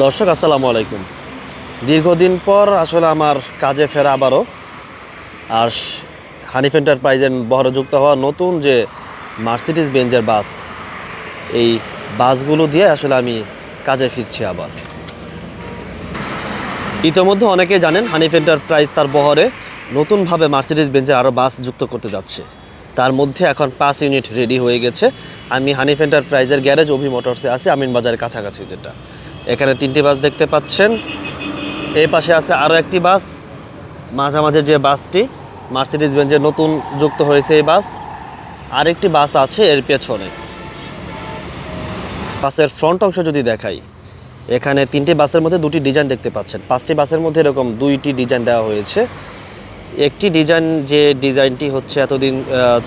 দর্শক, আসসালামু আলাইকুম। দীর্ঘদিন পর আসলে আমার কাজে ফেরা আবারও। আর হানিফ এন্টারপ্রাইজের বহরে যুক্ত হওয়া নতুন যে মার্সিডিজ বেঞ্জের বাস, এই বাসগুলো দিয়ে আসলে আমি কাজে ফিরছি আবার। ইতোমধ্যে অনেকেই জানেন, হানিফ এন্টারপ্রাইজ তার বহরে নতুনভাবে মার্সিডিজ বেঞ্জের আরও বাস যুক্ত করতে যাচ্ছে। তার মধ্যে এখন পাঁচ ইউনিট রেডি হয়ে গেছে। আমি হানিফ এন্টারপ্রাইজের গ্যারেজ অভি মোটরসে আছি আমিন বাজারের কাছাকাছি যেটা। এখানে তিনটি বাস দেখতে পাচ্ছেন। এই পাশে আছে আরও একটি বাস। মাঝামাঝি যে বাসটি, মার্সিডিজ বেঞ্জের নতুন যুক্ত হয়েছে এই বাস। আরেকটি বাস আছে এর পেছনে। বাসের ফ্রন্ট অংশ যদি দেখাই, এখানে তিনটি বাসের মধ্যে দুটি ডিজাইন দেখতে পাচ্ছেন। পাঁচটি বাসের মধ্যে এরকম দুইটি ডিজাইন দেওয়া হয়েছে। একটি ডিজাইন যে ডিজাইনটি হচ্ছে এতদিন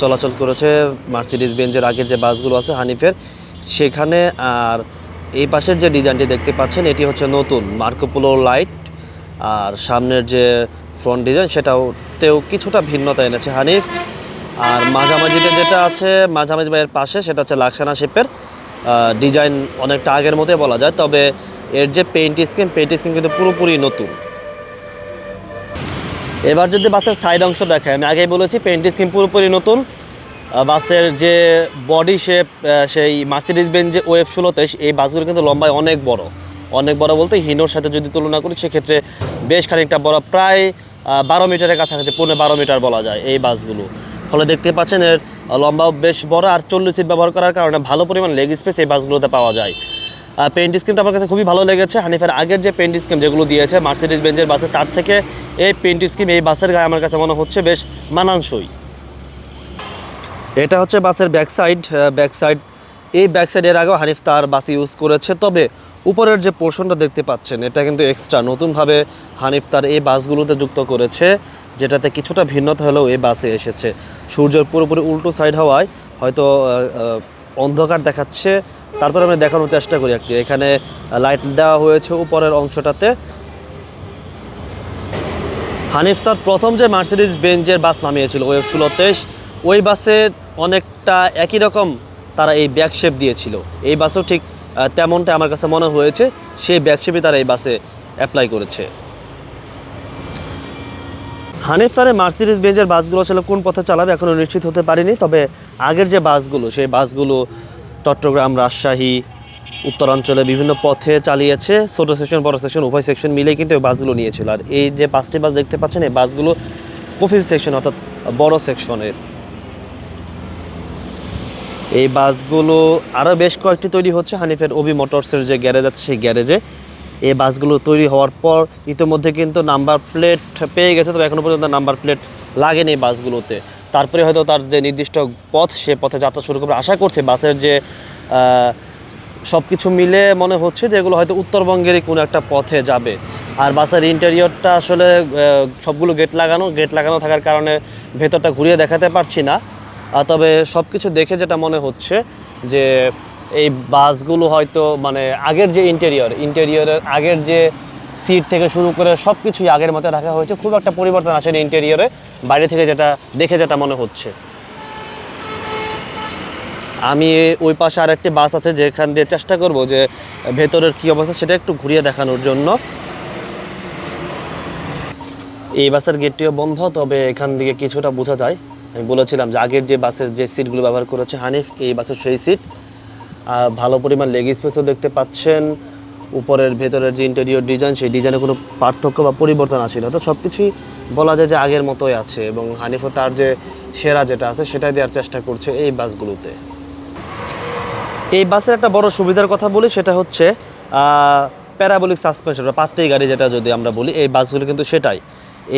চলাচল করেছে মার্সিডিজ বেঞ্জের আগের যে বাসগুলো আছে হানিফের, সেখানে আর এই পাশের যে ডিজাইনটি দেখতে পাচ্ছেন, এটি হচ্ছে নতুন মার্কোপোলো লাইট। আর সামনের যে ফ্রন্ট ডিজাইন সেটাওতেও কিছুটা ভিন্নতা এনেছে হানিফ। আর মাঝামাঝিতে যেটা আছে, মাঝামাঝি বাইয়ের পাশে, সেটা হচ্ছে লাক্সানা শেপের। ডিজাইন অনেকটা আগের মতোই বলা যায়, তবে এর যে পেইন্ট স্কিম পেইন্ট স্কিম কিন্তু পুরোপুরি নতুন। এবার যদি বাসের সাইড অংশ দেখায় আমি আগেই বলেছি, পেইন্ট স্কিম পুরোপুরি নতুন। বাসের যে বডি শেপ সেই মার্সিডিজ বেন যে ওয়েব ষোলোতে এই বাসগুলো কিন্তু লম্বায় অনেক বড়। অনেক বড় বলতে হিনোর সাথে যদি তুলনা করি, সেক্ষেত্রে বেশ খানিকটা বড়, প্রায় বারো মিটারের কাছাকাছি, পৌনে বারো মিটার বলা যায় এই বাসগুলো। ফলে দেখতে পাচ্ছেন এর লম্বাও বেশ বড় আর চল্লিশ সিট ব্যবহার করার কারণে ভালো পরিমাণ লেগ স্পেস এই বাসগুলোতে পাওয়া যায়। পেন্ট স্কিমটা আমার কাছে খুবই ভালো লেগেছে। হানিফের আগের যে পেন্ট স্কিম যেগুলো দিয়েছে মার্সিডিজ বেঞ্জের বাসে, তার থেকে এই পেন্ট স্কিম এই বাসের গায়ে আমার কাছে মনে হচ্ছে বেশ মানানসই। এটা হচ্ছে বাসের ব্যাক সাইড ব্যাক সাইড এই ব্যাক সাইড এর আগেও হানিফ তার বাস ইউজ করেছে, তবে উপরের যে পোর্শনটা দেখতে পাচ্ছেন, এটা কিন্তু এক্সট্রা নতুনভাবে হানিফ তার এই বাসগুলোতে যুক্ত করেছে, যেটাতে কিছুটা ভিন্নতা হলেও এই বাসে এসেছে। সূর্যের পুরোপুরি উল্টো সাইড হওয়ায় হয়তো অন্ধকার দেখাচ্ছে। তারপরে আমি দেখানোর চেষ্টা করি একটি। এখানে লাইট দেওয়া হয়েছে উপরের অংশটাতে। হানিফ তার প্রথম যে মার্সিডিজ বেঞ্জের বাস নামিয়েছিল, ওয়েব তেইশ, ওই বাসে অনেকটা একই রকম তারা এই ব্যাক শেপ দিয়েছিল। এই বাসেও ঠিক তেমনটা আমার কাছে মনে হয়েছে, সেই ব্যাক শেপই তারা এই বাসে অ্যাপ্লাই করেছে। হানিফ তারের মার্সিডিজ বেঞ্জের বাসগুলো আসলে কোন পথে চালাবে এখনও নিশ্চিত হতে পারিনি, তবে আগের যে বাসগুলো, সেই বাসগুলো চট্টগ্রাম, রাজশাহী, উত্তরাঞ্চলে বিভিন্ন পথে চালিয়েছে, ছোটো সেকশন বড় সেকশন উভয় সেকশন মিলেই কিন্তু এই বাসগুলো নিয়েছিল। আর এই যে পাঁচটি বাস দেখতে পাচ্ছেন, এই বাসগুলো কফিল সেকশন অর্থাৎ বড় সেকশনের এই বাসগুলো আরও বেশ কয়েকটি তৈরি হচ্ছে হানিফের ওবি মোটরসের যে গ্যারেজ আছে সেই গ্যারেজে। এই বাসগুলো তৈরি হওয়ার পর ইতিমধ্যে কিন্তু নাম্বার প্লেট পেয়ে গেছে, তবে এখনও পর্যন্ত নাম্বার প্লেট লাগেনি বাসগুলোতে। তারপরে হয়তো তার যে নির্দিষ্ট পথ, সে পথে যাত্রা শুরু করবে। আশা করছে বাসের যে সব কিছু মিলে মনে হচ্ছে যে এগুলো হয়তো উত্তরবঙ্গেরই কোনো একটা পথে যাবে। আর বাসের ইন্টেরিয়রটা আসলে সবগুলো গেট লাগানো গেট লাগানো থাকার কারণে ভেতরটা ঘুরিয়ে দেখাতে পারছি না। তবে সব কিছু দেখে যেটা মনে হচ্ছে যে এই বাসগুলো হয়তো মানে আগের যে ইন্টেরিয়র ইন্টেরিয়রের আগের যে সিট থেকে শুরু করে সব কিছুই আগের মতো রাখা হয়েছে। খুব একটা পরিবর্তন আসেনি ইন্টেরিয়রে বাইরে থেকে যেটা, দেখে যেটা মনে হচ্ছে। আমি ওই পাশে আর একটি বাস আছে, যেখান দিয়ে চেষ্টা করব যে ভেতরের কী অবস্থা, সেটা একটু ঘুরিয়ে দেখানোর জন্য। এই বাসের গেটটিও বন্ধ, তবে এখান থেকে কিছুটা বোঝা যায়। আমি বলেছিলাম যে আগের যে বাসের যে সিটগুলো ব্যবহার করেছে হানিফ, এই বাসের সেই সিট। ভালো পরিমাণ লেগ স্পেসও দেখতে পাচ্ছেন। উপরের, ভেতরের যে ইন্টেরিয়র ডিজাইন সেই ডিজাইনে কোনো পার্থক্য বা পরিবর্তন আসেনি। তো সব কিছুই বলা যায় যে আগের মতোই আছে এবং হানিফও তার যে সেরা যেটা আছে, সেটাই দেওয়ার চেষ্টা করছে এই বাসগুলোতে। এই বাসের একটা বড় সুবিধার কথা বলি, সেটা হচ্ছে প্যারাবলিক সাসপেনশন বা পাত্তি গাড়ি যেটা যদি আমরা বলি, এই বাসগুলো কিন্তু সেটাই।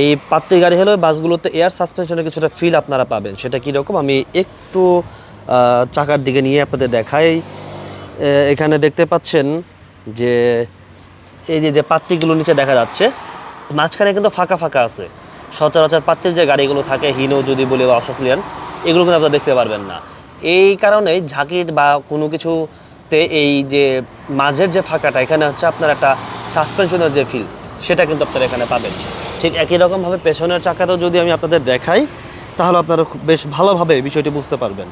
এই পাত্তি গাড়ি হলেও বাসগুলোতে এয়ার সাসপেনশনের কিছুটা ফিল আপনারা পাবেন। সেটা কীরকম? আমি একটু চাকার দিকে নিয়ে আপনাদের দেখাই। এখানে দেখতে পাচ্ছেন যে, এই যে যে পাত্তিগুলো নিচে দেখা যাচ্ছে, মাঝখানে কিন্তু ফাঁকা ফাঁকা আছে। সচরাচর পাত্তির যে গাড়িগুলো থাকে, হিনো, যদি বলি, বা অসক্লিয়ান এগুলো কিন্তু আপনারা দেখতে পারবেন না। এই কারণে ঝাঁকির বা কোনো কিছুতে এই যে, মাঝের যে ফাঁকাটা, এখানে হচ্ছে আপনার একটা সাসপেনশনের যে ফিল সেটা কিন্তু আপনারা এখানে পাবেন। ঠিক একই রকমভাবে পেছনের চাকাতেও যদি আমি আপনাদের দেখাই, তাহলে আপনারা বেশ ভালোভাবে বিষয়টি বুঝতে পারবেন।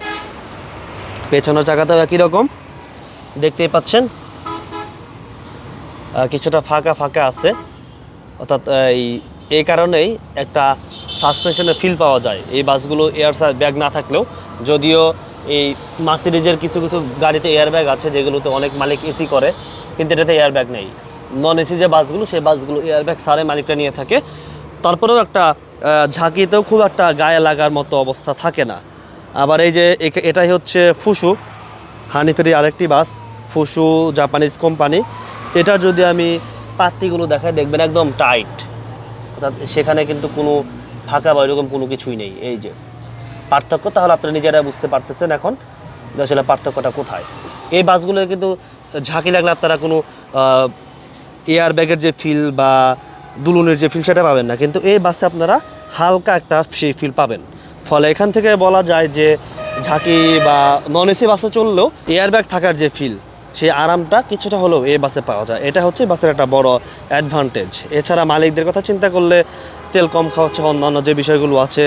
পেছনের চাকাতেও একই রকম। দেখতেই পাচ্ছেন কিছুটা ফাঁকা ফাঁকা আছে। অর্থাৎ এই এই কারণেই একটা সাসপেনশনের ফিল পাওয়া যায়। এই বাসগুলো এয়ার ব্যাগ না থাকলেও, যদিও এই মার্সিডিজের কিছু কিছু গাড়িতে এয়ার ব্যাগ আছে, যেগুলোতে অনেক মালিক এসি করে, কিন্তু এটাতে এয়ার ব্যাগ নেই। নন এসি যে বাসগুলো, সেই বাসগুলো এয়ার ব্যাগ সারে মালিকটা নিয়ে থাকে। তারপরেও একটা ঝাঁকিতেও খুব একটা গায়ে লাগার মতো অবস্থা থাকে না। আবার এই যে এটাই হচ্ছে ফুসু, হানিফেরি আরেকটি বাস, ফুসু জাপানিজ কোম্পানি। এটার যদি আমি পাত্তিগুলো দেখাই, দেখবেন একদম টাইট। অর্থাৎ সেখানে কিন্তু কোনো ফাঁকা বা এরকম কোনো কিছুই নেই। এই যে পার্থক্য, তাহলে আপনারা নিজেরা বুঝতে পারতেছেন এখন আসলে পার্থক্যটা কোথায়। এই বাসগুলো কিন্তু ঝাঁকি লাগলে আপনারা কোনো এয়ার ব্যাগের যে ফিল বা দুলুনের যে ফিল সেটা পাবেন না। কিন্তু এই বাসে আপনারা হালকা একটা সেই ফিল পাবেন। ফলে এখান থেকে বলা যায় যে ঝাঁকি বা নন এসি বাসে চললেও এয়ার ব্যাগ থাকার যে ফিল সেই আরামটা কিছুটা হলেও এই বাসে পাওয়া যায়। এটা হচ্ছে বাসের একটা বড় অ্যাডভান্টেজ এছাড়া মালিকদের কথা চিন্তা করলে তেল কম খাওয়াচ্ছে অন্যান্য যে বিষয়গুলো আছে,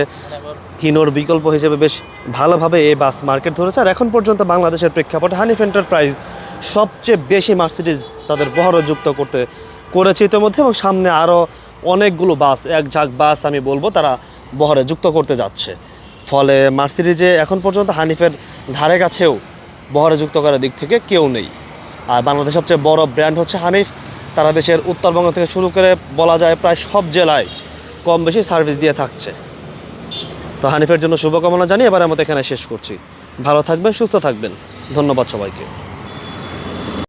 হিনোর বিকল্প হিসেবে বেশ ভালোভাবে এই বাস মার্কেট ধরেছে। আর এখন পর্যন্ত বাংলাদেশের প্রেক্ষাপটে হানিফ এন্টারপ্রাইজ সবচেয়ে বেশি মার্সিডিজ তাদের বহরে যুক্ত করতে করেছে ইতিমধ্যে এবং সামনে আরও অনেকগুলো বাস এক ঝাঁক বাস আমি বলব তারা বহরে যুক্ত করতে যাচ্ছে। ফলে মার্সিডিজে এখন পর্যন্ত হানিফের ধারে কাছেও বহরে যুক্ত করার দিক থেকে কেউ নেই। আর বাংলাদেশের সবচেয়ে বড় ব্র্যান্ড হচ্ছে হানিফ। তারা দেশের উত্তরবঙ্গ থেকে শুরু করে বলা যায় প্রায় সব জেলায় কম বেশি সার্ভিস দিয়ে থাকছে। তো হানিফের জন্য শুভকামনা জানিয়ে এবার আমরা এখানে শেষ করছি। ভালো থাকবেন, সুস্থ থাকবেন। ধন্যবাদ সবাইকে।